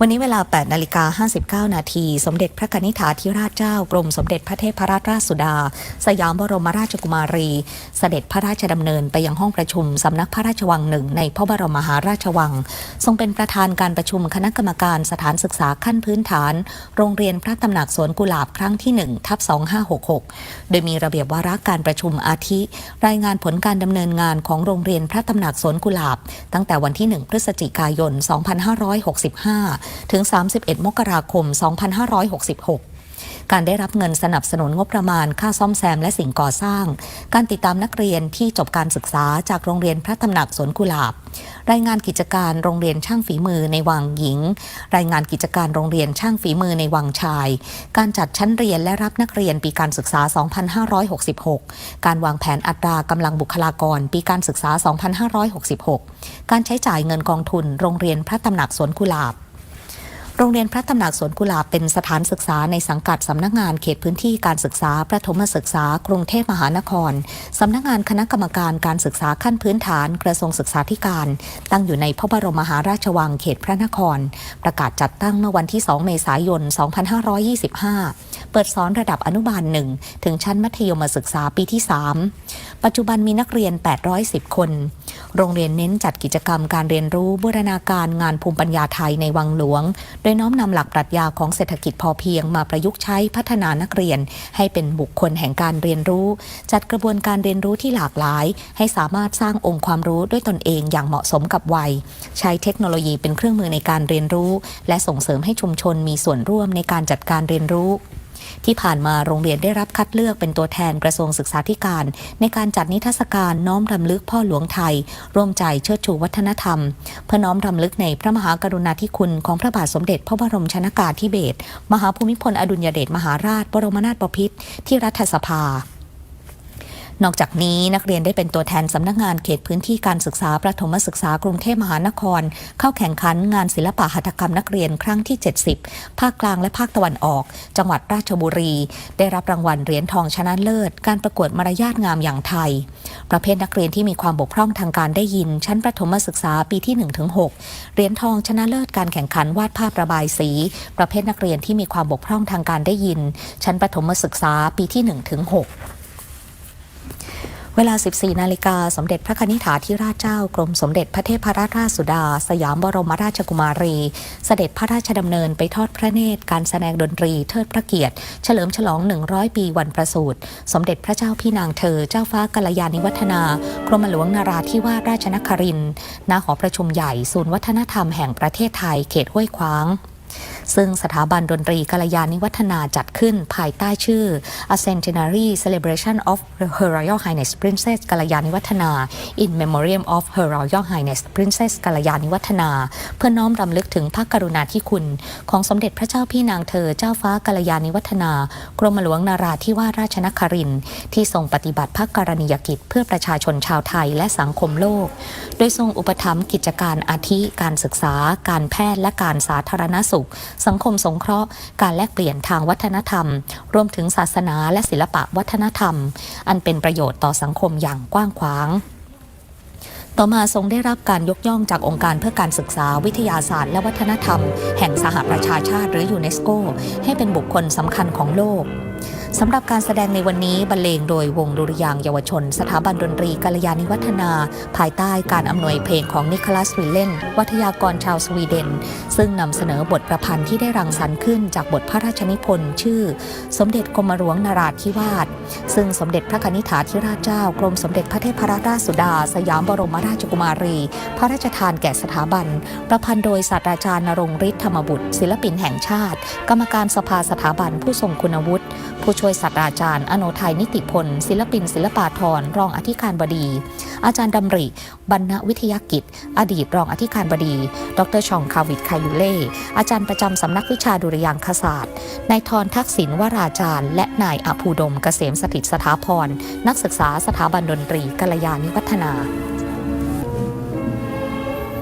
วันนี้เวลา 8 นาฬิกา 59 นาที สมเด็จพระนิษฐาธิราชเจ้ากรมสมเด็จพระเทพรัตนราชสุดา สยามบรมราชกุมารี เสด็จพระราชดำเนินไปยังห้องประชุมสำนักพระราชวังหนึ่งในพระบรมมหาราชวัง ทรงเป็นประธานการประชุมคณะกรรมการสถานศึกษาขั้นพื้นฐาน โรงเรียนพระตำหนักสวนกุหลาบครั้งที่1ทับ2566 โดยมีระเบียบวาระการประชุมอาทิ รายงานผลการดำเนินงานของโรงเรียนพระตำหนักสวนกุหลาบ ตั้งแต่วันที่ 1 พฤศจิกายน 2565ถึง 31 มกราคม 2566การได้รับเงินสนับสนุนงบประมาณค่าซ่อมแซมและสิ่งก่อสร้าง การติดตามนักเรียนที่จบการศึกษาจากโรงเรียนพระตำหนักสวนกุหลาบ รายงานกิจการโรงเรียนช่างฝีมือในวังหญิง รายงานกิจการโรงเรียนช่างฝีมือในวังชาย การจัดชั้นเรียนและรับนักเรียนปีการศึกษา 2566 การวางแผนอัตรากำลังบุคลากรปีการศึกษา 2566 การใช้จ่ายเงินกองทุน โรงเรียนพระตำหนักสวนกุหลาบ โรงเรียนพระตำหนักสวนกุหลาบเป็นสถานศึกษาในสังกัดสำนักงานเขตพื้นที่การศึกษาประถมศึกษากรุงเทพมหานคร สำนักงานคณะกรรมการการศึกษาขั้นพื้นฐานกระทรวงศึกษาธิการ ตั้งอยู่ในพระบรมมหาราชวังเขตพระนคร ประกาศจัดตั้งเมื่อวันที่ 2 เมษายน 2525 เปิดสอนระดับอนุบาลหนึ่งถึงชั้นมัธยมศึกษาปีที่ 3 ปัจจุบันมีนักเรียน 810 คน โรงเรียนเน้นจัดกิจกรรมการเรียนรู้บูรณาการงานภูมิปัญญาไทยในวังหลวง โดยน้อมนำหลักปรัชญาของเศรษฐกิจพอเพียงมาประยุกต์ใช้พัฒนานักเรียน ให้เป็นบุคคลแห่งการเรียนรู้ จัดกระบวนการเรียนรู้ที่หลากหลาย ให้สามารถสร้างองค์ความรู้ด้วยตนเองอย่างเหมาะสมกับวัย ใช้เทคโนโลยีเป็นเครื่องมือในการเรียนรู้ และส่งเสริมให้ชุมชนมีส่วนร่วมในการจัดการเรียนรู้ ที่ผ่านมาโรงเรียนได้รับคัดเลือกเป็นตัวแทนกระทรวงศึกษาธิการ ในการจัดนิทรรศการน้อมรำลึกพ่อหลวงไทย ร่วมใจเชิดชูวัฒนธรรม เพื่อน้อมรำลึกในพระมหากรุณาธิคุณของพระบาทสมเด็จพระบรมชนากาธิเบศรมหาภูมิพลอดุลยเดชมหาราช บรมนาถบพิตรที่รัฐสภา นอกจากนี้นักเรียนได้เป็นตัวแทนสำนักงานเขตพื้นที่การศึกษาประถมศึกษากรุงเทพมหานคร เข้าแข่งขันงานศิลปะหัตถกรรมนักเรียนครั้งที่ 70 ภาคกลางและภาคตะวันออก จังหวัดราชบุรี ได้รับรางวัลเหรียญทองชนะเลิศ การประกวดมารยาทงามอย่างไทย ประเภทนักเรียนที่มีความบกพร่องทางการได้ยิน ชั้นประถมศึกษาปีที่1-6เหรียญทองชนะเลิศการแข่งขันวาดภาพระบายสี ประเภทนักเรียนที่มีความบกพร่องทางการได้ยิน ชั้นประถมศึกษาปีที่1-6 เวลา 14 นาฬิกา สมเด็จพระนิธิถาธิราชเจ้ากรมสมเด็จพระเทพรัตนราชสุดา สยามบรมราชกุมารี เสด็จพระราชดำเนินไปทอดพระเนตรการแสดงดนตรีเทิดพระเกียรติ เฉลิมฉลอง 100 ปีวันประสูติสมเด็จพระเจ้าพี่นางเธอ เจ้าฟ้ากัลยาณิวัฒนากรมหลวงนาราธิวาสราชนครินทร์ณหอประชุมใหญ่ศูนย์วัฒนธรรมแห่งประเทศไทยเขตห้วยขวาง ซึ่งสถาบันดนตรีกัลยาณิวัฒนาจัดขึ้นภายใต้ชื่อ A Centenary Celebration of Her Royal Highness Princess กัลยาณิวัฒนา in Memoriam of Her Royal Highness Princess กัลยาณิวัฒนา เพื่อน้อมรำลึกถึงพระกรุณาธิคุณ ของสมเด็จพระเจ้าพี่นางเธอเจ้าฟ้ากัลยาณิวัฒนา กรมหลวงนาราธิวาสราชนครินที่ทรงปฏิบัติพระกรณียกิจเพื่อประชาชนชาวไทยและสังคมโลก โดยทรงอุปถัมภ์กิจการอาทิการศึกษา การแพทย์และการสาธารณสุขสังคมสงเคราะห์ การแลกเปลี่ยนทางวัฒนธรรม รวมถึงศาสนาและศิลปะวัฒนธรรม อันเป็นประโยชน์ต่อสังคมอย่างกว้างขวางต่อมาทรงได้รับการยกย่องจากองค์การเพื่อการศึกษาวิทยาศาสตร์และวัฒนธรรม แห่งสหประชาชาติหรือยูเนสโก ให้เป็นบุคคลสำคัญของโลก สำหรับการแสดงในวันนี้บรรเลงโดยวงดุริยางเยาวชน สถาบันดนตรีกัลยาณิวัฒนา ภายใต้การอำนวยเพลงของนิโคลัสวิลเลนวัทยากรชาวสวีเดน ซึ่งนำเสนอบทประพันธ์ที่ได้รังสรรค์ขึ้นจากบทพระราชนิพนธ์ชื่อ สมเด็จกรมหลวงนราธิวาสซึ่งสมเด็จพระนิธิถาธิราชเจ้ากรมสมเด็จพระเทพรัตนราชสุดา สยามบรมราชกุมารี พระราชทานแก่สถาบัน ประพันธ์โดยศาสตราจารย์นรงฤทธิ์ธรรมบุตร ศิลปินแห่งชาติ กรรมการสภาสถาบันผู้ทรงคุณวุฒิผู้ชช่วยศาสตราจารย์ อโนไทยนิติพล ศิลปิน ศิลปาธรรองอธิการบดี อาจารย์ดำริ บรรณวิทยากิจ อดีตรองอธิการบดี ดรชองคาวิดคายุเล่อาจารย์ประจำสำนักวิชาดุริยางคศาสตร์นายทรทักษิณวราจารย์ และนายอภูดมเกษมสถิตสถาพรนักศึกษาสถาบันดนตรีกัลยาณิวัฒนา